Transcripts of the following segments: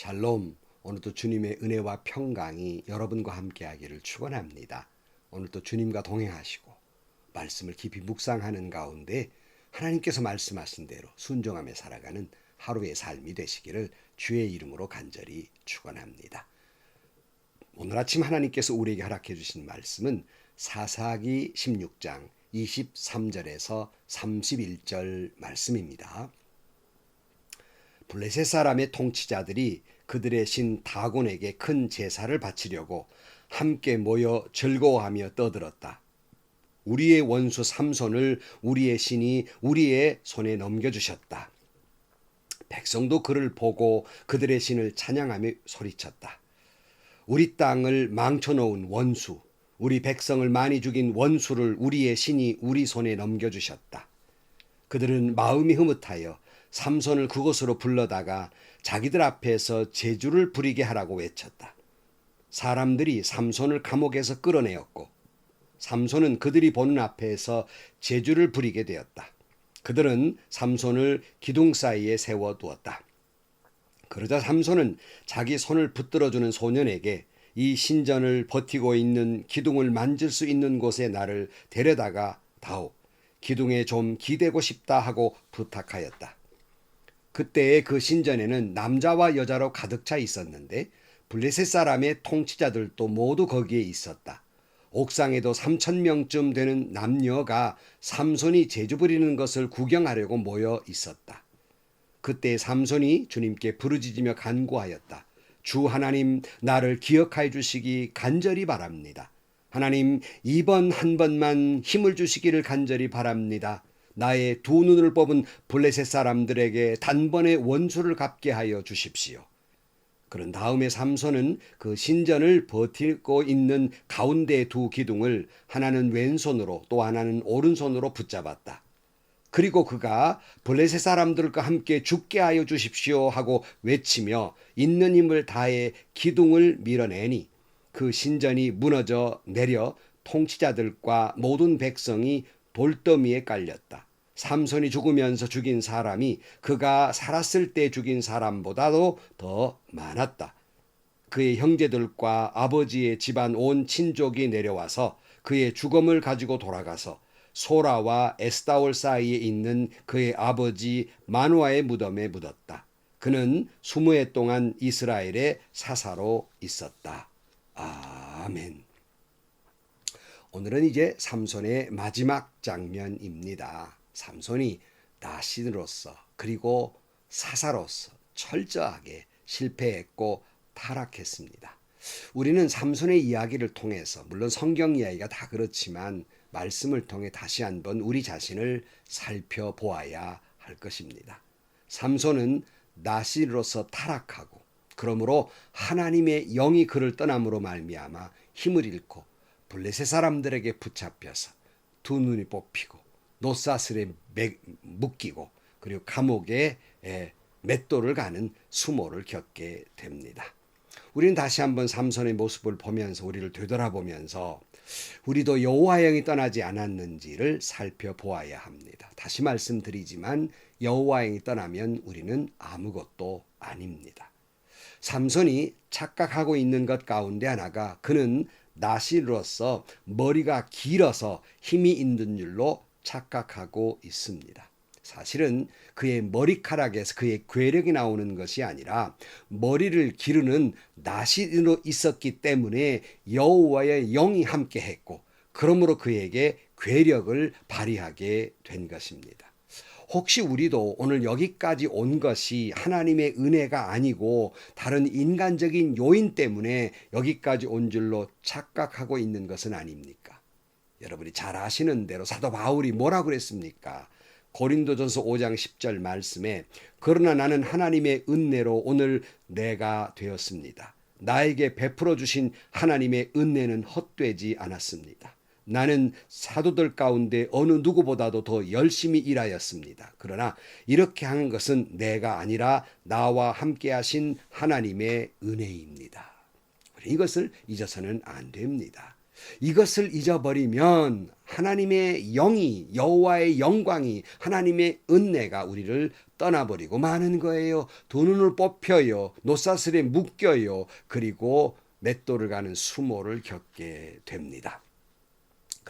샬롬. 오늘도 주님의 은혜와 평강이 여러분과 함께하기를 축원합니다. 오늘도 주님과 동행하시고 말씀을 깊이 묵상하는 가운데 하나님께서 말씀하신 대로 순종하며 살아가는 하루의 삶이 되시기를 주의 이름으로 간절히 축원합니다. 오늘 아침 하나님께서 우리에게 허락해 주신 말씀은 사사기 16장 23절에서 31절 말씀입니다. 블레셋 사람의 통치자들이 그들의 신 다곤에게 큰 제사를 바치려고 함께 모여 즐거워하며 떠들었다. 우리의 원수 삼손을 우리의 신이 우리의 손에 넘겨주셨다. 백성도 그를 보고 그들의 신을 찬양하며 소리쳤다. 우리 땅을 망쳐놓은 원수, 우리 백성을 많이 죽인 원수를 우리의 신이 우리 손에 넘겨주셨다. 그들은 마음이 흐뭇하여 삼손을 그곳으로 불러다가 자기들 앞에서 제주를 부리게 하라고 외쳤다. 사람들이 삼손을 감옥에서 끌어내었고 삼손은 그들이 보는 앞에서 제주를 부리게 되었다. 그들은 삼손을 기둥 사이에 세워 두었다. 그러자 삼손은 자기 손을 붙들어주는 소년에게 이 신전을 버티고 있는 기둥을 만질 수 있는 곳에 나를 데려다가 다오. 기둥에 좀 기대고 싶다 하고 부탁하였다. 그때의 그 신전에는 남자와 여자로 가득 차 있었는데 블레셋 사람의 통치자들도 모두 거기에 있었다. 옥상에도 3천 명쯤 되는 남녀가 삼손이 제주 부리는 것을 구경하려고 모여 있었다. 그때 삼손이 주님께 부르짖으며 간구하였다. 주 하나님 나를 기억하여 주시기 간절히 바랍니다. 하나님 이번 한 번만 힘을 주시기를 간절히 바랍니다. 나의 두 눈을 뽑은 블레셋 사람들에게 단번에 원수를 갚게 하여 주십시오. 그런 다음에 삼손은 그 신전을 버티고 있는 가운데 두 기둥을 하나는 왼손으로 또 하나는 오른손으로 붙잡았다. 그리고 그가 블레셋 사람들과 함께 죽게 하여 주십시오 하고 외치며 있는 힘을 다해 기둥을 밀어내니 그 신전이 무너져 내려 통치자들과 모든 백성이 돌더미에 깔렸다. 삼손이 죽으면서 죽인 사람이 그가 살았을 때 죽인 사람보다도 더 많았다. 그의 형제들과 아버지의 집안 온 친족이 내려와서 그의 죽음을 가지고 돌아가서 소라와 에스다올 사이에 있는 그의 아버지 마누아의 무덤에 묻었다. 그는 스무 해 동안 이스라엘의 사사로 있었다. 아멘. 오늘은 이제 삼손의 마지막 장면입니다. 삼손이 나신으로서 그리고 사사로서 철저하게 실패했고 타락했습니다. 우리는 삼손의 이야기를 통해서 물론 성경 이야기가 다 그렇지만 말씀을 통해 다시 한번 우리 자신을 살펴보아야 할 것입니다. 삼손은 나신으로서 타락하고 그러므로 하나님의 영이 그를 떠남으로 말미암아 힘을 잃고 블레셋 사람들에게 붙잡혀서 두 눈이 뽑히고 노사슬에 묶이고 그리고 감옥에 맷돌을 가는 수모를 겪게 됩니다. 우리는 다시 한번 삼손의 모습을 보면서 우리를 되돌아보면서 우리도 여호와 영이 떠나지 않았는지를 살펴보아야 합니다. 다시 말씀드리지만 여호와 영이 떠나면 우리는 아무것도 아닙니다. 삼손이 착각하고 있는 것 가운데 하나가 그는 나시로서 머리가 길어서 힘이 있는 줄로 착각하고 있습니다. 사실은 그의 머리카락에서 그의 괴력이 나오는 것이 아니라 머리를 기르는 나시로 있었기 때문에 여호와의 영이 함께 했고 그러므로 그에게 괴력을 발휘하게 된 것입니다. 혹시 우리도 오늘 여기까지 온 것이 하나님의 은혜가 아니고 다른 인간적인 요인 때문에 여기까지 온 줄로 착각하고 있는 것은 아닙니까? 여러분이 잘 아시는 대로 사도 바울이 뭐라고 그랬습니까? 고린도전서 5장 10절 말씀에 그러나 나는 하나님의 은혜로 오늘 내가 되었습니다. 나에게 베풀어 주신 하나님의 은혜는 헛되지 않았습니다. 나는 사도들 가운데 어느 누구보다도 더 열심히 일하였습니다. 그러나 이렇게 하는 것은 내가 아니라 나와 함께 하신 하나님의 은혜입니다. 이것을 잊어서는 안 됩니다. 이것을 잊어버리면 하나님의 영이 여호와의 영광이 하나님의 은혜가 우리를 떠나버리고 마는 거예요. 두 눈을 뽑혀요. 노사슬에 묶여요. 그리고 맷돌을 가는 수모를 겪게 됩니다.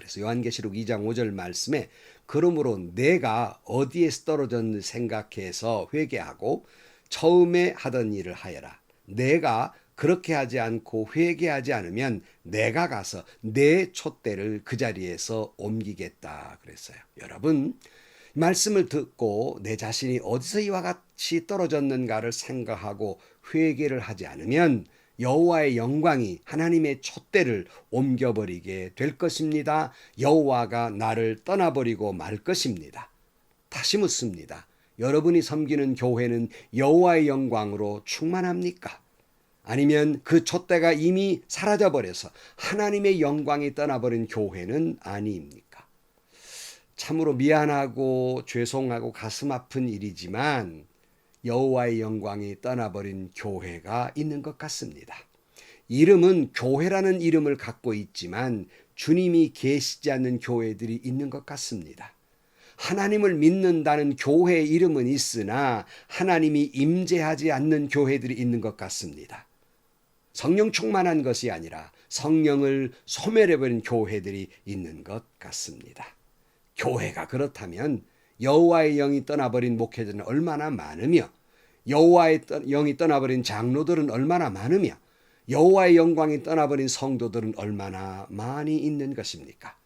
그래서 요한계시록 2장 5절 말씀에 그러므로 내가 어디에서 떨어졌는지 생각해서 회개하고 처음에 하던 일을 하여라. 내가 그렇게 하지 않고 회개하지 않으면 내가 가서 내 촛대를 그 자리에서 옮기겠다 그랬어요. 여러분 말씀을 듣고 내 자신이 어디서 이와 같이 떨어졌는가를 생각하고 회개를 하지 않으면 여호와의 영광이 하나님의 촛대를 옮겨버리게 될 것입니다. 여호와가 나를 떠나버리고 말 것입니다. 다시 묻습니다. 여러분이 섬기는 교회는 여호와의 영광으로 충만합니까? 아니면 그 촛대가 이미 사라져 버려서 하나님의 영광이 떠나버린 교회는 아니입니까? 참으로 미안하고 죄송하고 가슴 아픈 일이지만 여호와의 영광이 떠나버린 교회가 있는 것 같습니다. 이름은 교회라는 이름을 갖고 있지만 주님이 계시지 않는 교회들이 있는 것 같습니다. 하나님을 믿는다는 교회의 이름은 있으나 하나님이 임재하지 않는 교회들이 있는 것 같습니다. 성령 충만한 것이 아니라 성령을 소멸해버린 교회들이 있는 것 같습니다. 교회가 그렇다면 여호와의 영이 떠나버린 목회자는 얼마나 많으며 여호와의 영이 떠나버린 장로들은 얼마나 많으며 여호와의 영광이 떠나버린 성도들은 얼마나 많이 있는 것입니까?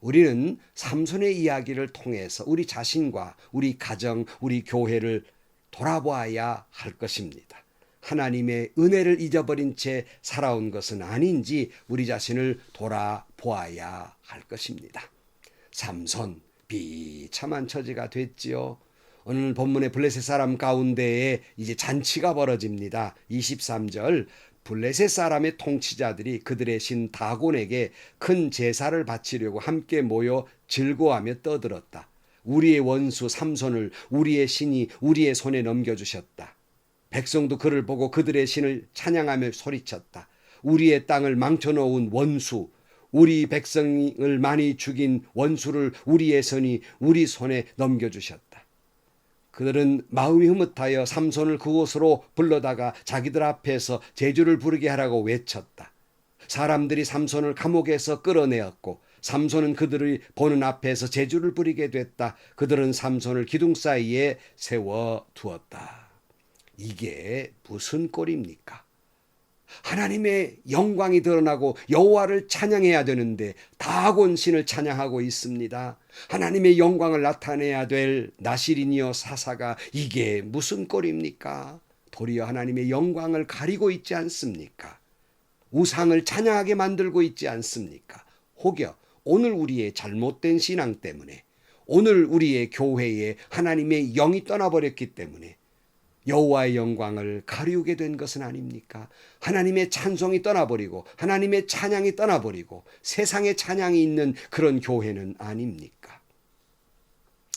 우리는 삼손의 이야기를 통해서 우리 자신과 우리 가정, 우리 교회를 돌아보아야 할 것입니다. 하나님의 은혜를 잊어버린 채 살아온 것은 아닌지 우리 자신을 돌아보아야 할 것입니다. 삼손 비참한 처지가 됐지요. 오늘 본문의 블레셋 사람 가운데에 이제 잔치가 벌어집니다. 23절 블레셋 사람의 통치자들이 그들의 신 다곤에게 큰 제사를 바치려고 함께 모여 즐거워하며 떠들었다. 우리의 원수 삼손을 우리의 신이 우리의 손에 넘겨주셨다. 백성도 그를 보고 그들의 신을 찬양하며 소리쳤다. 우리의 땅을 망쳐놓은 원수, 우리 백성을 많이 죽인 원수를 우리의 선이 우리 손에 넘겨주셨다. 그들은 마음이 흐뭇하여 삼손을 그곳으로 불러다가 자기들 앞에서 제주를 부르게 하라고 외쳤다. 사람들이 삼손을 감옥에서 끌어내었고 삼손은 그들을 보는 앞에서 제주를 부리게 됐다. 그들은 삼손을 기둥 사이에 세워 두었다. 이게 무슨 꼴입니까? 하나님의 영광이 드러나고 여호와를 찬양해야 되는데 다곤 신을 찬양하고 있습니다. 하나님의 영광을 나타내야 될 나시린이여 사사가 이게 무슨 꼴입니까? 도리어 하나님의 영광을 가리고 있지 않습니까? 우상을 찬양하게 만들고 있지 않습니까? 혹여 오늘 우리의 잘못된 신앙 때문에 오늘 우리의 교회에 하나님의 영이 떠나버렸기 때문에 여호와의 영광을 가리우게 된 것은 아닙니까? 하나님의 찬송이 떠나버리고 하나님의 찬양이 떠나버리고 세상의 찬양이 있는 그런 교회는 아닙니까?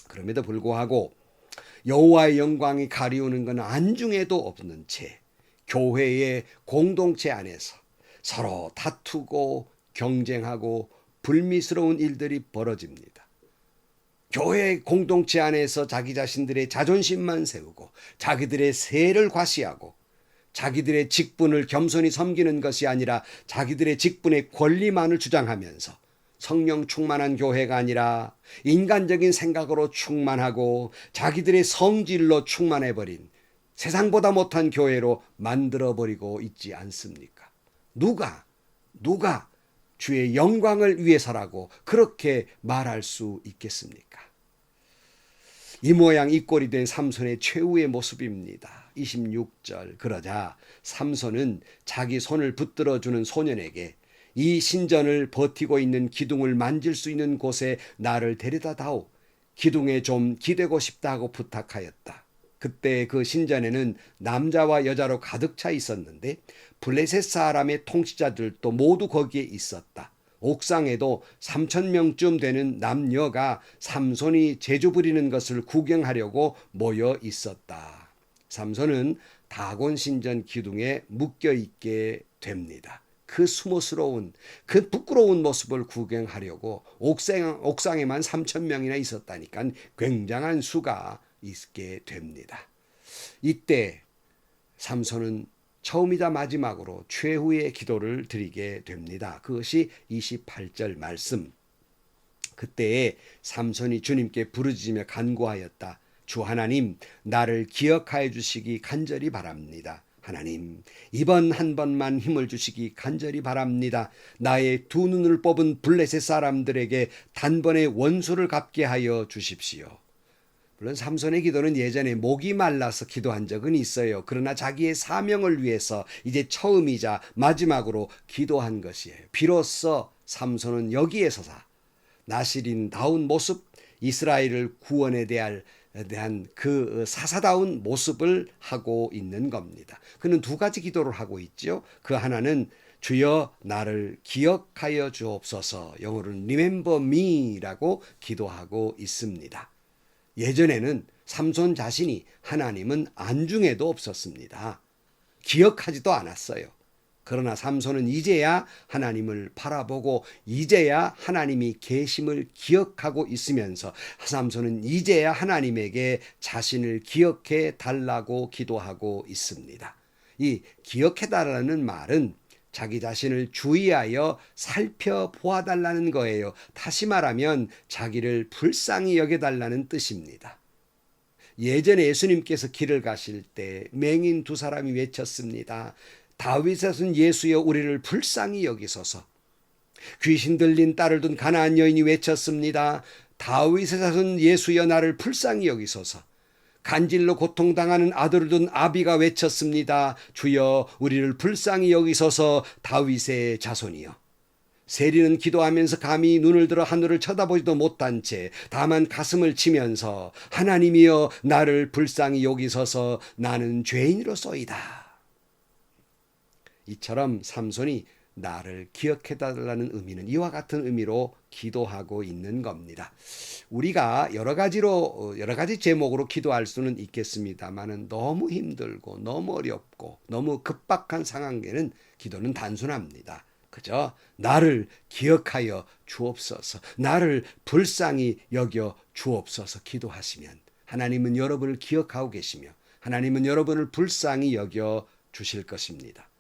그럼에도 불구하고 여호와의 영광이 가리우는 것은 안중에도 없는 채 교회의 공동체 안에서 서로 다투고 경쟁하고 불미스러운 일들이 벌어집니다. 교회 공동체 안에서 자기 자신들의 자존심만 세우고 자기들의 세를 과시하고 자기들의 직분을 겸손히 섬기는 것이 아니라 자기들의 직분의 권리만을 주장하면서 성령 충만한 교회가 아니라 인간적인 생각으로 충만하고 자기들의 성질로 충만해버린 세상보다 못한 교회로 만들어버리고 있지 않습니까? 누가, 누가 주의 영광을 위해서라고 그렇게 말할 수 있겠습니까? 이 모양 이 꼴이 된 삼손의 최후의 모습입니다. 26절 그러자 삼손은 자기 손을 붙들어 주는 소년에게 이 신전을 버티고 있는 기둥을 만질 수 있는 곳에 나를 데려다 다오. 기둥에 좀 기대고 싶다고 부탁하였다. 그때 그 신전에는 남자와 여자로 가득 차 있었는데 블레셋 사람의 통치자들도 모두 거기에 있었다. 옥상에도 3천 명쯤 되는 남녀가 삼손이 제주 부리는 것을 구경하려고 모여 있었다. 삼손은 다곤 신전 기둥에 묶여 있게 됩니다. 그 수모스러운 그 부끄러운 모습을 구경하려고 옥상, 옥상에만 3천 명이나 있었다니까 굉장한 수가 있게 됩니다. 이때 삼손은 처음이자 마지막으로 최후의 기도를 드리게 됩니다. 그것이 28절 말씀. 그때에 삼손이 주님께 부르짖으며 간구하였다. 주 하나님, 나를 기억하여 주시기 간절히 바랍니다. 하나님, 이번 한 번만 힘을 주시기 간절히 바랍니다. 나의 두 눈을 뽑은 블레셋 사람들에게 단번에 원수를 갚게 하여 주십시오. 물론 삼손의 기도는 예전에 목이 말라서 기도한 적은 있어요. 그러나 자기의 사명을 위해서 이제 처음이자 마지막으로 기도한 것이에요. 비로소 삼손은 여기에서사 나시린다운 모습, 이스라엘을 구원에 대한 대한 그 사사다운 모습을 하고 있는 겁니다. 그는 두 가지 기도를 하고 있죠. 그 하나는 주여 나를 기억하여 주옵소서 영어로는 remember me라고 기도하고 있습니다. 예전에는 삼손 자신이 하나님은 안중에도 없었습니다. 기억하지도 않았어요. 그러나 삼손은 이제야 하나님을 바라보고 이제야 하나님이 계심을 기억하고 있으면서 삼손은 이제야 하나님에게 자신을 기억해 달라고 기도하고 있습니다. 이 기억해 달라는 말은 자기 자신을 주의하여 살펴보아 달라는 거예요. 다시 말하면 자기를 불쌍히 여겨 달라는 뜻입니다. 예전에 예수님께서 길을 가실 때 맹인 두 사람이 외쳤습니다. 다윗의 손 예수여 우리를 불쌍히 여기소서. 귀신 들린 딸을 둔 가나안 여인이 외쳤습니다. 다윗의 자손 예수여 나를 불쌍히 여기소서. 간질로 고통당하는 아들을 둔 아비가 외쳤습니다. 주여 우리를 불쌍히 여기소서 다윗의 자손이여. 세리는 기도하면서 감히 눈을 들어 하늘을 쳐다보지도 못한 채 다만 가슴을 치면서 하나님이여 나를 불쌍히 여기소서 나는 죄인으로서이다. 이처럼 삼손이 나를 기억해 달라는 의미는 이와 같은 의미로 기도하고 있는 겁니다. 우리가 여러 가지로 여러 가지 제목으로 기도할 수는 있겠습니다만은 너무 힘들고 너무 어렵고 너무 급박한 상황에는 기도는 단순합니다. 그저 나를 기억하여 주옵소서. 나를 불쌍히 여겨 주옵소서 기도하시면 하나님은 여러분을 기억하고 계시며 하나님은 여러분을 불쌍히 여겨 주실 것입니다.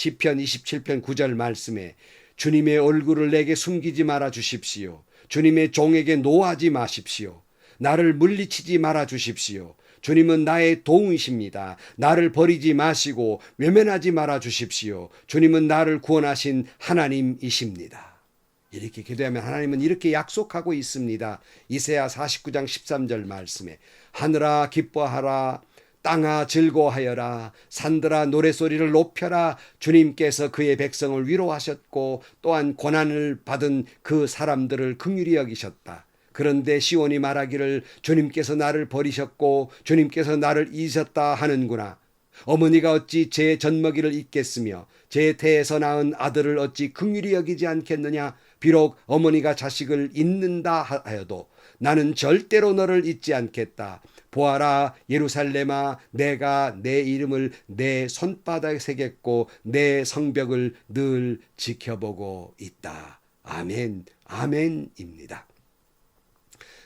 시편 27편 9절 말씀에 주님의 얼굴을 내게 숨기지 말아 주십시오. 주님의 종에게 노하지 마십시오. 나를 물리치지 말아 주십시오. 주님은 나의 도우이십니다. 나를 버리지 마시고 외면하지 말아 주십시오. 주님은 나를 구원하신 하나님이십니다. 이렇게 기도하면 하나님은 이렇게 약속하고 있습니다. 이세야 49장 13절 말씀에 하늘아 기뻐하라 땅아 즐거워하여라 산들아 노래소리를 높여라 주님께서 그의 백성을 위로하셨고 또한 고난을 받은 그 사람들을 긍휼히 여기셨다. 그런데 시온이 말하기를 주님께서 나를 버리셨고 주님께서 나를 잊으셨다 하는구나. 어머니가 어찌 제 젖먹이를 잊겠으며 제 태에서 낳은 아들을 어찌 긍휼히 여기지 않겠느냐. 비록 어머니가 자식을 잊는다 하여도 나는 절대로 너를 잊지 않겠다. 보아라 예루살렘아 내가 내 이름을 내 손바닥에 새겼고 내 성벽을 늘 지켜보고 있다. 아멘 아멘입니다.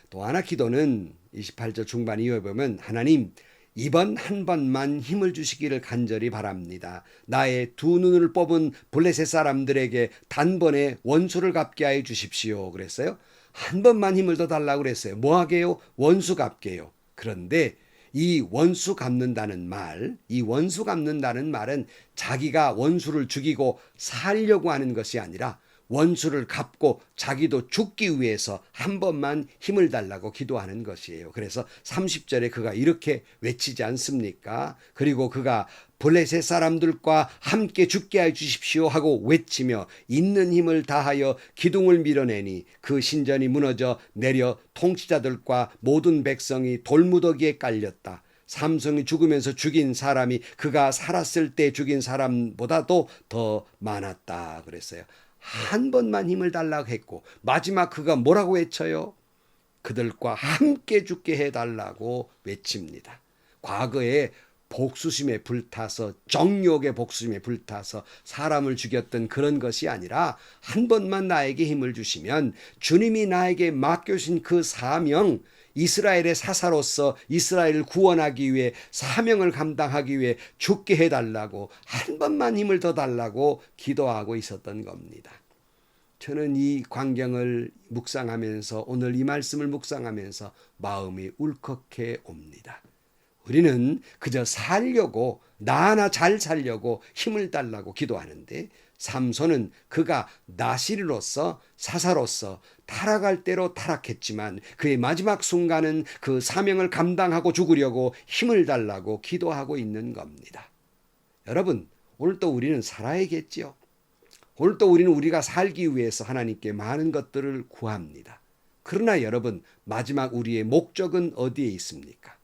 또 하나 기도는 28절 중반 이후에 보면 하나님 이번 한 번만 힘을 주시기를 간절히 바랍니다. 나의 두 눈을 뽑은 블레셋 사람들에게 단번에 원수를 갚게 하여 주십시오. 그랬어요. 한 번만 힘을 더 달라고 그랬어요. 뭐 하게요? 원수 갚게요. 그런데 이 원수 갚는다는 말, 이 원수 갚는다는 말은 자기가 원수를 죽이고 살려고 하는 것이 아니라 원수를 갚고 자기도 죽기 위해서 한 번만 힘을 달라고 기도하는 것이에요. 그래서 30절에 그가 이렇게 외치지 않습니까? 그리고 그가 블레셋 사람들과 함께 죽게 해 주십시오 하고 외치며 있는 힘을 다하여 기둥을 밀어내니 그 신전이 무너져 내려 통치자들과 모든 백성이 돌무더기에 깔렸다. 삼성이 죽으면서 죽인 사람이 그가 살았을 때 죽인 사람보다도 더 많았다 그랬어요. 한 번만 힘을 달라고 했고 마지막 그가 뭐라고 외쳐요? 그들과 함께 죽게 해달라고 외칩니다. 과거에 복수심에 불타서 정욕의 복수심에 불타서 사람을 죽였던 그런 것이 아니라 한 번만 나에게 힘을 주시면 주님이 나에게 맡겨주신 그 사명 이스라엘의 사사로서 이스라엘을 구원하기 위해 사명을 감당하기 위해 죽게 해달라고 한 번만 힘을 더 달라고 기도하고 있었던 겁니다. 저는 이 광경을 묵상하면서 오늘 이 말씀을 묵상하면서 마음이 울컥해 옵니다. 우리는 그저 살려고 나 하나 잘 살려고 힘을 달라고 기도하는데 삼손은 그가 나시리로서 사사로서 타락할 대로 타락했지만 그의 마지막 순간은 그 사명을 감당하고 죽으려고 힘을 달라고 기도하고 있는 겁니다. 여러분 오늘 또 우리는 살아야겠지요. 오늘 또 우리는 우리가 살기 위해서 하나님께 많은 것들을 구합니다. 그러나 여러분 마지막 우리의 목적은 어디에 있습니까?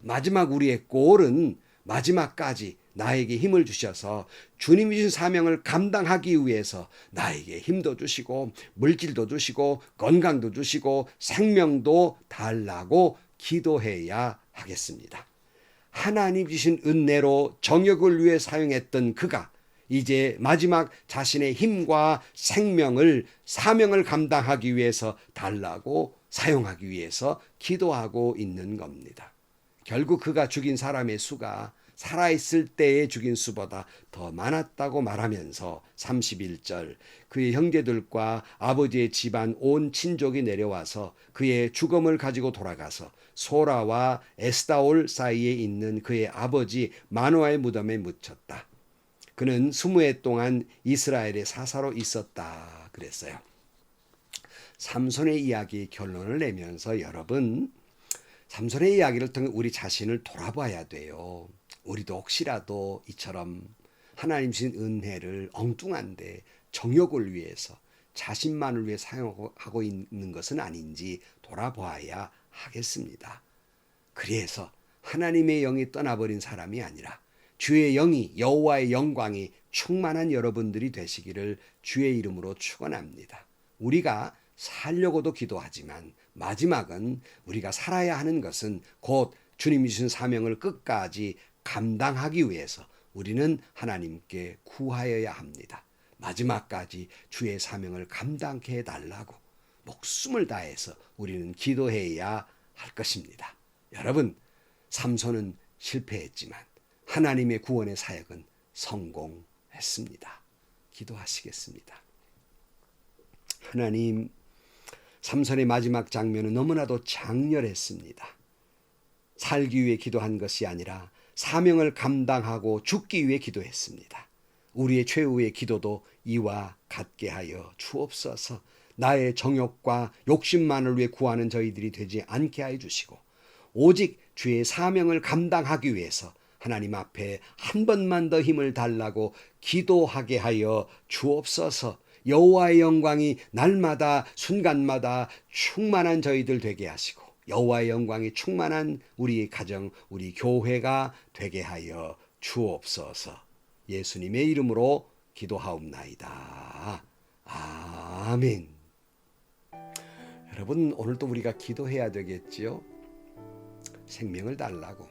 마지막 우리의 골은 마지막까지 나에게 힘을 주셔서 주님이 주신 사명을 감당하기 위해서 나에게 힘도 주시고 물질도 주시고 건강도 주시고 생명도 달라고 기도해야 하겠습니다. 하나님 주신 은혜로 정역을 위해 사용했던 그가 이제 마지막 자신의 힘과 생명을 사명을 감당하기 위해서 달라고 사용하기 위해서 기도하고 있는 겁니다. 결국 그가 죽인 사람의 수가 살아있을 때에 죽인 수보다 더 많았다고 말하면서 31절 그의 형제들과 아버지의 집안 온 친족이 내려와서 그의 죽음을 가지고 돌아가서 소라와 에스다올 사이에 있는 그의 아버지 마노아의 무덤에 묻혔다. 그는 스무 해 동안 이스라엘의 사사로 있었다 그랬어요. 삼손의 이야기 결론을 내면서 여러분 삼손의 이야기를 통해 우리 자신을 돌아봐야 돼요. 우리도 혹시라도 이처럼 하나님 주신 은혜를 엉뚱한데 정욕을 위해서 자신만을 위해 사용하고 있는 것은 아닌지 돌아봐야 하겠습니다. 그래서 하나님의 영이 떠나버린 사람이 아니라 주의 영이 여호와의 영광이 충만한 여러분들이 되시기를 주의 이름으로 축원합니다. 우리가 살려고도 기도하지만 마지막은 우리가 살아야 하는 것은 곧 주님이 주신 사명을 끝까지 감당하기 위해서 우리는 하나님께 구하여야 합니다. 마지막까지 주의 사명을 감당해 달라고 목숨을 다해서 우리는 기도해야 할 것입니다. 여러분, 삼손은 실패했지만 하나님의 구원의 사역은 성공했습니다. 기도하시겠습니다. 하나님, 삼손의 마지막 장면은 너무나도 장렬했습니다. 살기 위해 기도한 것이 아니라 사명을 감당하고 죽기 위해 기도했습니다. 우리의 최후의 기도도 이와 같게 하여 주옵소서 나의 정욕과 욕심만을 위해 구하는 저희들이 되지 않게 하여 주시고 오직 주의 사명을 감당하기 위해서 하나님 앞에 한 번만 더 힘을 달라고 기도하게 하여 주옵소서 여호와의 영광이 날마다 순간마다 충만한 저희들 되게 하시고 여호와의 영광이 충만한 우리 가정, 우리 교회가 되게 하여 주옵소서. 예수님의 이름으로 기도하옵나이다. 아멘. 여러분 오늘도 우리가 기도해야 되겠지요. 생명을 달라고,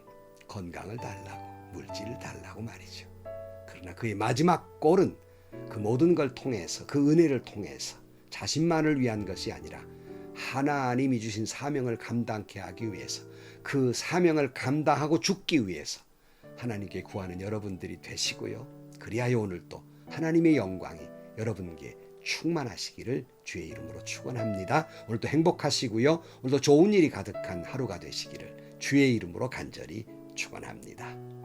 건강을 달라고, 물질을 달라고 말이죠. 그러나 그의 마지막 골은 그 모든 걸 통해서 그 은혜를 통해서 자신만을 위한 것이 아니라 하나님이 주신 사명을 감당케 하기 위해서 그 사명을 감당하고 죽기 위해서 하나님께 구하는 여러분들이 되시고요. 그리하여 오늘도 하나님의 영광이 여러분께 충만하시기를 주의 이름으로 축원합니다. 오늘도 행복하시고요. 오늘도 좋은 일이 가득한 하루가 되시기를 주의 이름으로 간절히 축원합니다.